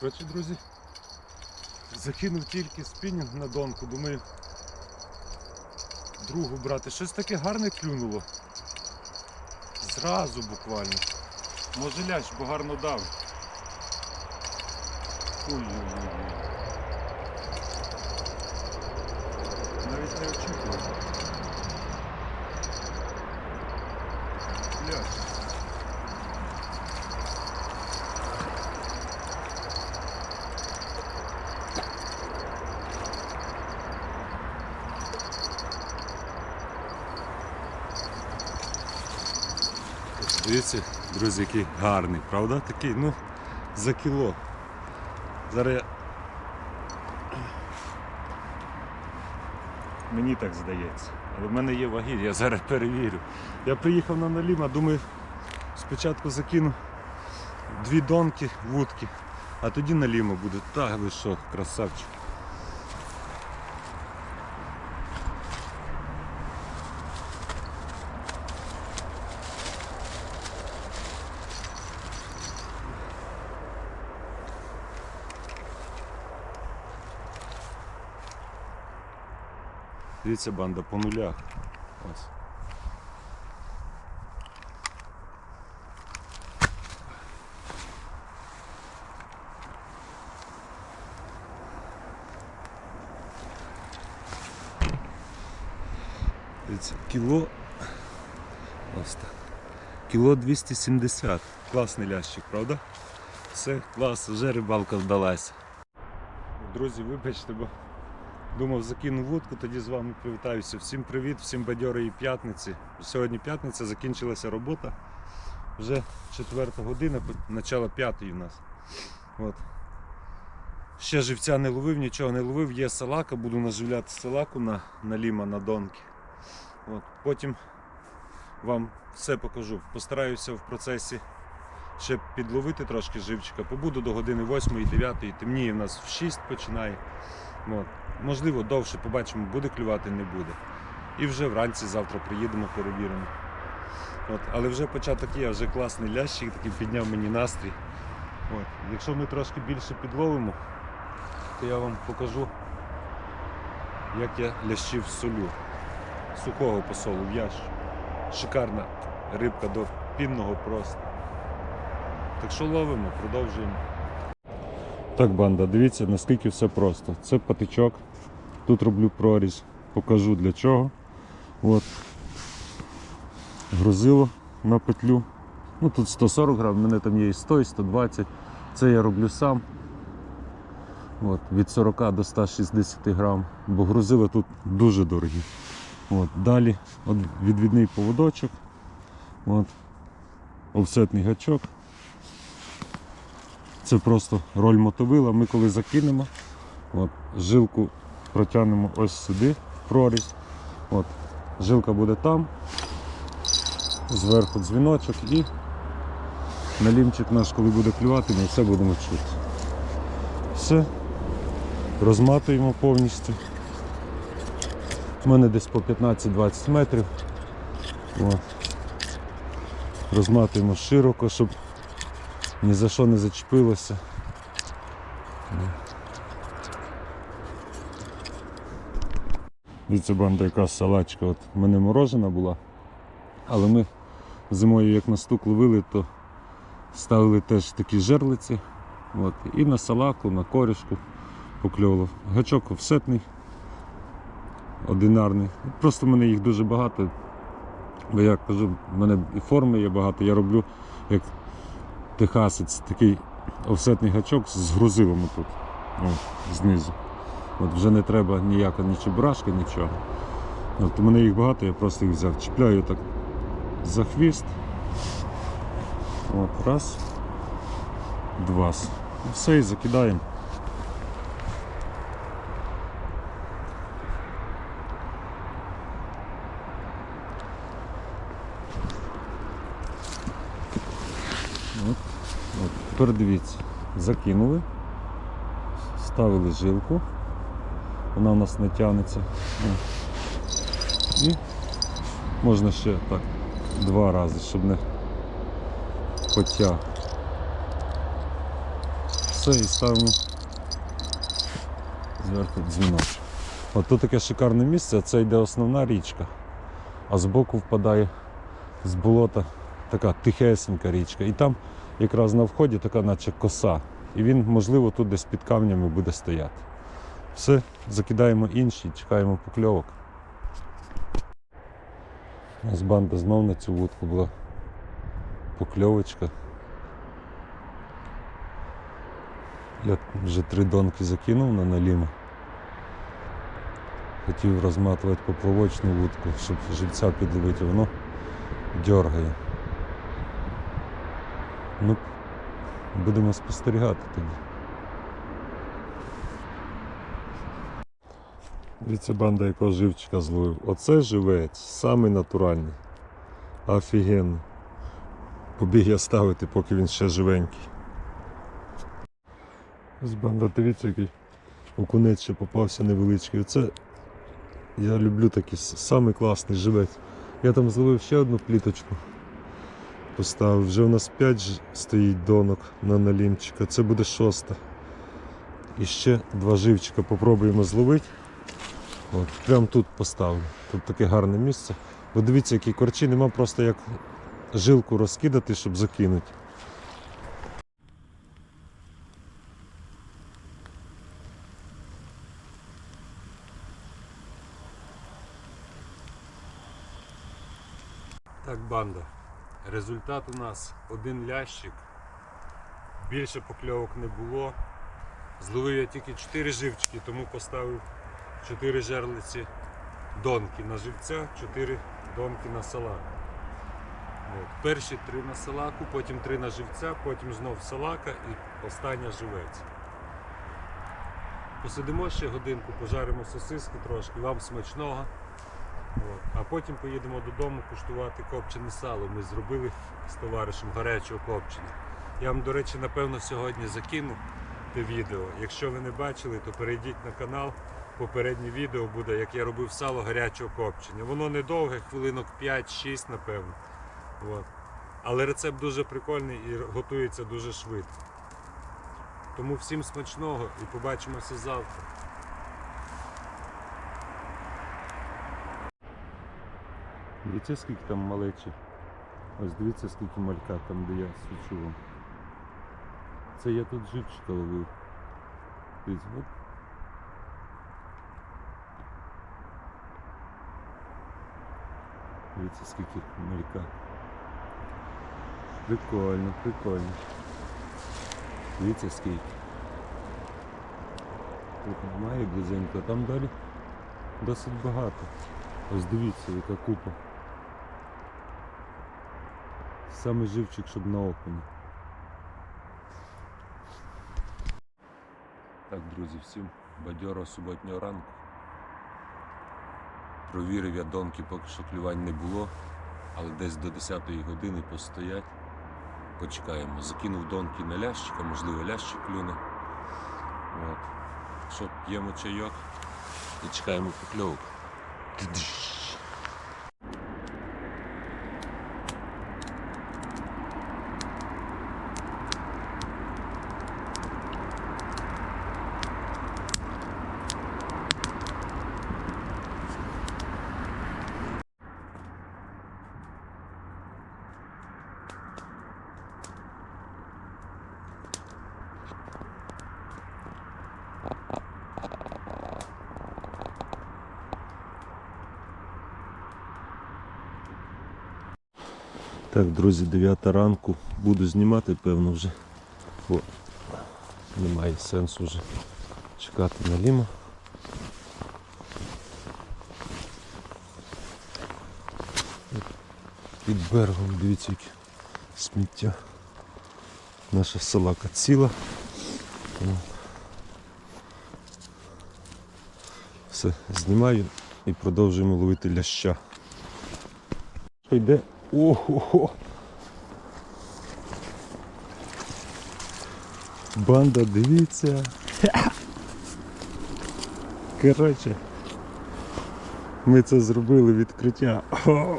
Коротше, друзі, закинув тільки спінінг на донку, думаю, другу брати. Щось таке гарне клюнуло. Зразу буквально. Може ляч, бо гарно дав. Ой-ой-ой. Дивіться, друзі, який гарний, правда? Такий, ну, за кіло. Зараз я... Мені так здається. Але в мене є ваги, я зараз перевірю. Я приїхав на наліма, думаю, спочатку закину дві донки, вудки, а тоді наліма буде. Так ви що, красавчик. Дивіться, банда по нулях. Ось. Кіло. Ось так. Кіло 270. Класний лящик, правда? Все, клас, вже рибалка вдалася. Друзі, вибачте, бо Думав, закину вудку, тоді з вами привітаюся. Всім привіт, всім бадьорої п'ятниці. Сьогодні п'ятниця, закінчилася робота. Вже четверта година, начало п'ятої в нас. От. Ще живця не ловив, нічого не ловив, є салака, буду наживляти салаку на, на ліма на донки. От. Потім вам все покажу. Постараюся в процесі ще підловити трошки живчика. Побуду до години 8-9, темніє в нас в 6 починає. От. Можливо, довше побачимо, буде клювати, не буде. І вже вранці завтра приїдемо, перевіримо. От. Але вже початок є, вже класний лящик, такий підняв мені настрій. От. Якщо ми трошки більше підловимо, то я вам покажу, як я лящів солю. Сухого посолу в ящик. Шикарна рибка до пінного просто. Так що ловимо, продовжуємо. Так, банда, дивіться, наскільки все просто. Це патичок. Тут роблю прорізь, покажу для чого. От. Грузило на петлю. Ну Тут 140 грам, в мене там є і 100, і 120. Це я роблю сам. От, Від 40 до 160 грам, бо грузила тут дуже дорогі. От, Далі от, відвідний поводочок, от, офсетний гачок. Це просто роль мотовила. Ми коли закинемо, от, жилку протягнемо ось сюди, в прорізь. От, жилка буде там, зверху дзвіночок і налімчик наш, коли буде клювати, ми все будемо чути. Все, розматуємо повністю. У мене десь по 15-20 метрів. От. Розматуємо широко, щоб ні за що не зачепилося. Дивіться, банда яка салачка. От в мене морожена була, але ми зимою як на стук ловили, то ставили теж такі жерлиці. От, і на салаку, на корішку покльовував. Гачок офсетний, одинарний. Просто в мене їх дуже багато. Бо я кажу, в мене і форми є багато, я роблю як техасець, такий офсетний гачок з грузилом тут, о, знизу. От Вже не треба ніяка ні чебурашки, нічого. От У мене їх багато, я просто їх взяв. Чіпляю так за хвіст. От, Раз, два. Все, і закидаємо. От, от. Тепер дивіться, закинули, ставили жилку, вона у нас не тягнеться. І можна ще так два рази, щоб не потяг. Все, і ставимо зверху дзвінок. От тут таке шикарне місце, це йде основна річка, а збоку впадає з болота така тихесенька річка. І там якраз на вході така наче коса. І він, можливо, тут десь під камнями буде стояти. Все, закидаємо інші, чекаємо покльовок. У нас банда знов на цю вудку була покльовочка. Я вже три донки закинув на наліма. Хотів розматувати поплавочну вудку, щоб живця підловити, воно дергає. Ну, будемо спостерігати тоді. Дивіться, банда якого живчика зловив. Оце живець, самий натуральний. Офігенно. Побіг я ставити, поки він ще живенький. Ось банда, дивіться, який окунець ще попався невеличкий. Оце я люблю такий самий класний живець. Я там зловив ще одну пліточку. Поставив. Вже у нас 5 стоїть донок на налімчика. Це буде шоста. І ще два живчика попробуємо зловити. От, прямо тут поставлю. Тут таке гарне місце. Бо дивіться, які корчі, нема просто як жилку розкидати, щоб закинути. Так, банда. Результат у нас один лящик. Більше покльовок не було. Зловив я тільки 4 живчики, тому поставив 4 жерлиці донки на живця, 4 донки на салак. От. Перші три на салаку, потім три на живця, потім знов салака і остання живець. Посидимо ще годинку, пожаримо сосиски трошки, вам смачного. А потім поїдемо додому куштувати копчене сало. Ми зробили з товаришем гарячого копчення. Я вам, до речі, напевно, сьогодні закину те відео. Якщо ви не бачили, то перейдіть на канал. Попереднє відео буде, як я робив сало гарячого копчення. Воно недовге, хвилинок 5-6, напевно. От. Але рецепт дуже прикольний і готується дуже швидко. Тому всім смачного і побачимося завтра. Дивіться, скільки там малечі. Ось дивіться, скільки малька там, де я свічу вам. Це я тут живчика ловив. Дивіться, от. Дивіться, скільки малька. Прикольно, прикольно. Дивіться скільки. Тут немає близенько, а там далі досить багато. Ось дивіться, яка купа. Саме живчик, щоб на окуні. Так, друзі, всім бадьорого суботнього ранку. Провірив я донки, поки що клювань не було, але десь до 10-ї години постоять. Почекаємо. Закинув донки на лящика, можливо, лящик клюне. От. Що, п'ємо чайок і чекаємо покльовок. Так, друзі, 9 ранку. Буду знімати, певно, вже. Бо немає сенсу вже чекати на ліма. Під берегом, дивіться, яке сміття. Наша салака ціла. Все, знімаю і продовжуємо ловити ляща. Йде? Ого! Банда, дивіться. Коротше, ми це зробили відкриття. О!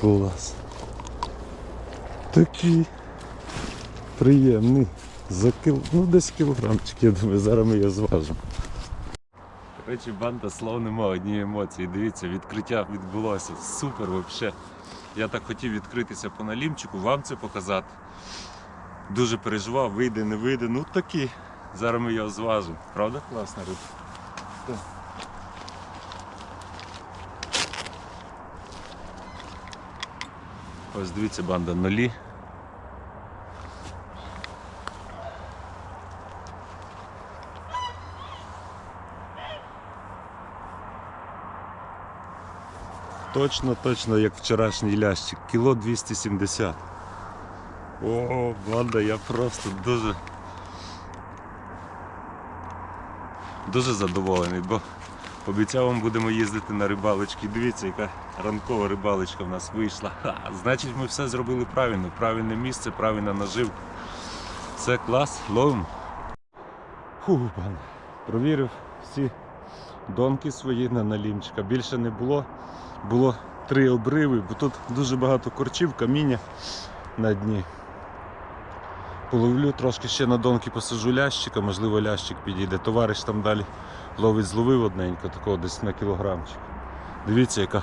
Клас. Такий приємний. За кіл... Ну десь кілограмчик, я думаю, зараз ми його зважимо. Коротше, банда слов нема, одні емоції. Дивіться, відкриття відбулося. Супер взагалі. Я так хотів відкритися по налімчику, вам це показати. Дуже переживав, вийде, не вийде. Ну такі. Зараз ми його зважимо. Правда класна риба? Ось дивіться, банда нулі. Точно, точно, як вчорашній лящик. Кіло 270. О, банда, я просто дуже. Дуже задоволений, бо обіцяв вам будемо їздити на рибалочки. Дивіться, яка ранкова рибалочка в нас вийшла. Ха, значить, ми все зробили правильно. Правильне місце, правильна наживка. Все клас, ловимо. Фу, пан. Провірив всі донки свої на налімчика. Більше не було. Було три обриви, бо тут дуже багато корчів, каміння на дні. Половлю трошки ще на донки посажу лящика, можливо лящик підійде. Товариш там далі ловить, зловив одненько, такого десь на кілограмчик. Дивіться, яка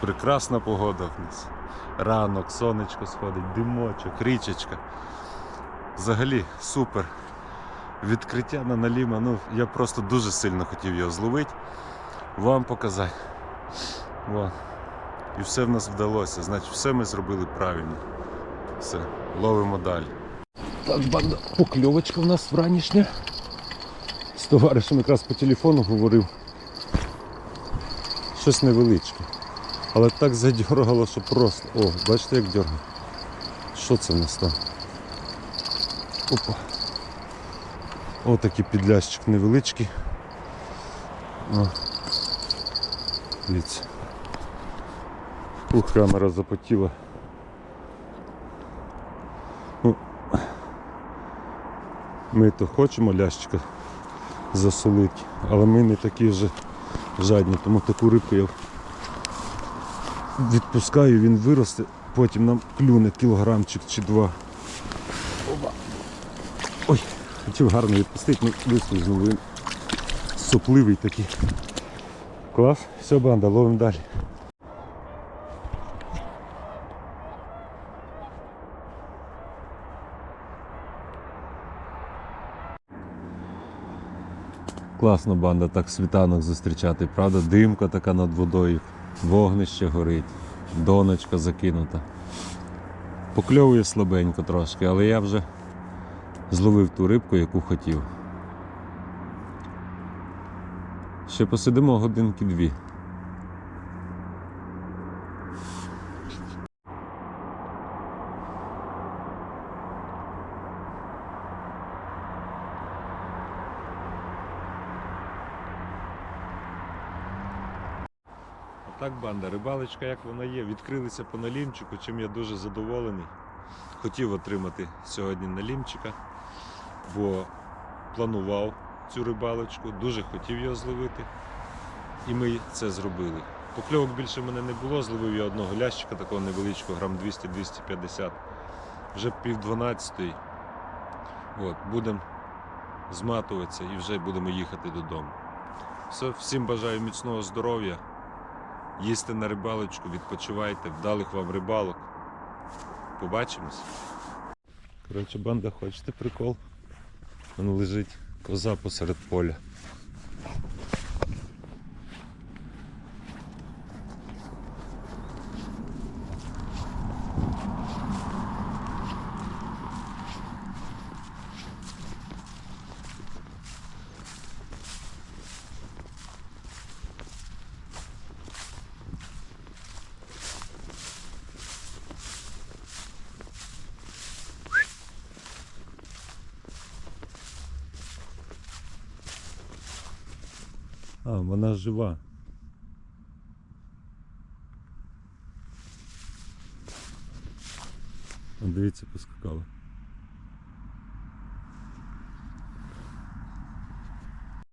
прекрасна погода в нас. Ранок, сонечко сходить, димочок, річечка. Взагалі супер. Відкриття на наліма. Ну, я просто дуже сильно хотів його зловити, вам показати. Во. І все в нас вдалося. Значить, все ми зробили правильно. Все, ловимо далі. Так, банда, покльовочка в нас вранішня. З товаришем якраз по телефону говорив. Щось невеличке. Але так задьоргало, що просто. О, бачите, як дьоргає. Що це в нас там? Опа. Отакий підлящик невеличкий. О. Ух, камера запотіла. Ну, ми то хочемо лящика засолити, але ми не такі вже жадні, тому таку рибку я відпускаю, він виросте, потім нам клюне кілограмчик чи два. Ой, хотів гарно відпустити, ну вислизнув він сопливий такий. Клас, все, банда, ловимо далі. Класно банда так світанок зустрічати, правда? Димка така над водою, вогнище горить, доночка закинута. Покльовує слабенько трошки, але я вже зловив ту рибку, яку хотів. Ще посидимо годинки дві. Так, банда, рибалочка, як вона є, відкрилися по налімчику, чим я дуже задоволений. Хотів отримати сьогодні налімчика, бо планував цю рибалочку, дуже хотів його зловити. І ми це зробили. Покльовок більше мене не було, зловив я одного лящика, такого невеличкого, грам 200-250. Вже пів дванадцятої. Будемо зматуватися і вже будемо їхати додому. Все, всім бажаю міцного здоров'я. Їсти на рибалочку, відпочивайте, вдалих вам рибалок. Побачимось. Коротше, банда, хочете прикол? Він лежить коза посеред поля. А, вона жива. Дивіться, поскакала.